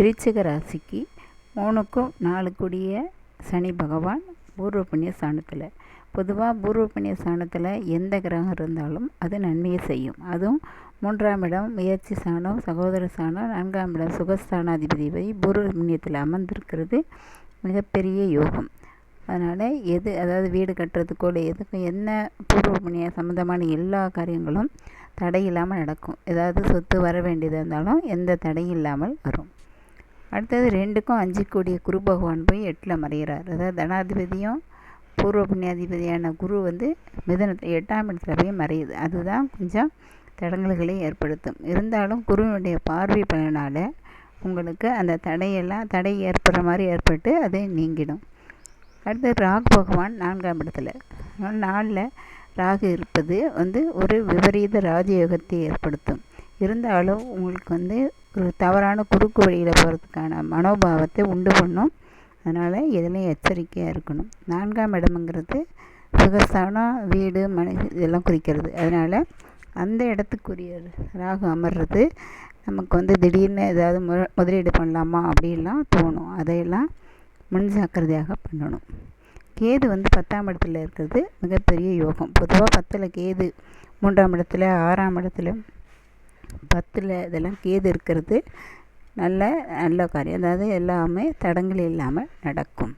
விருச்சிக ராசிக்கு மூணுக்கும் நாலு சனி பகவான் பூர்வ புண்ணிய ஸ்தானத்தில். பொதுவாக பூர்வ புண்ணிய ஸ்தானத்தில் எந்த கிரகம் இருந்தாலும் அது நன்மையை செய்யும். அதுவும் மூன்றாம் இடம் முயற்சி ஸ்தானம் சகோதர ஸ்தானம் நான்காம் இடம் சுகஸ்தானாதிபதி பூர்வ புண்ணியத்தில் அமர்ந்திருக்கிறது மிகப்பெரிய யோகம். அதனால் எது அதாவது வீடு கட்டுறதுக்கோ இல்லை எதுக்கும் என்ன பூர்வ புண்ணிய சம்மந்தமான எல்லா காரியங்களும் தடை இல்லாமல் நடக்கும். ஏதாவது சொத்து வர வேண்டியதாக இருந்தாலும் எந்த தடையும் இல்லாமல் வரும். அடுத்தது ரெண்டுக்கும் அஞ்சு கூடிய குரு பகவான் போய் எட்டில் மறைகிறார். அதாவது தனாதிபதியும் பூர்வ புண்ணியாதிபதியான குரு வந்து மிதனத்தில் எட்டாம் இடத்துல போய் மறையுது. அதுதான் கொஞ்சம் தடங்கல்களை ஏற்படுத்தும். இருந்தாலும் குருவினுடைய பார்வை பலனால் உங்களுக்கு அந்த தடையெல்லாம் தடை ஏற்படுற மாதிரி ஏற்பட்டு அது நீங்கிடும். அடுத்து ராகு பகவான் நான்காம் இடத்துல. நாளில் ராகு இருப்பது வந்து ஒரு விபரீத ராஜயோகத்தை ஏற்படுத்தும். இருந்தாலும் உங்களுக்கு வந்து தவறான குறுக்கு வழியில் போகிறதுக்கான மனோபாவத்தை உண்டு பண்ணும். அதனால் எதுலேயும் எச்சரிக்கையாக இருக்கணும். நான்காம் இடமுங்கிறது சுகஸ்தானம் வீடு மனை இதெல்லாம் குறிக்கிறது. அதனால் அந்த இடத்துக்குரிய ராகு அமர்றது. நமக்கு வந்து திடீர்னு ஏதாவது மு முதலீடு பண்ணலாமா அப்படின்லாம் தோணும். அதையெல்லாம் முன் ஜாக்கிரதையாக பண்ணணும். கேது வந்து பத்தாம் இடத்துல இருக்கிறது மிகப்பெரிய யோகம். பொதுவாக பத்தில் கேது மூன்றாம் இடத்துல ஆறாம் இடத்துல பத்தில் இதெல்லாம் கேது இருக்கிறது. நல்ல நல்ல காரியம். அதாவது எல்லாமே தடங்கள் இல்லாமல் நடக்கும்.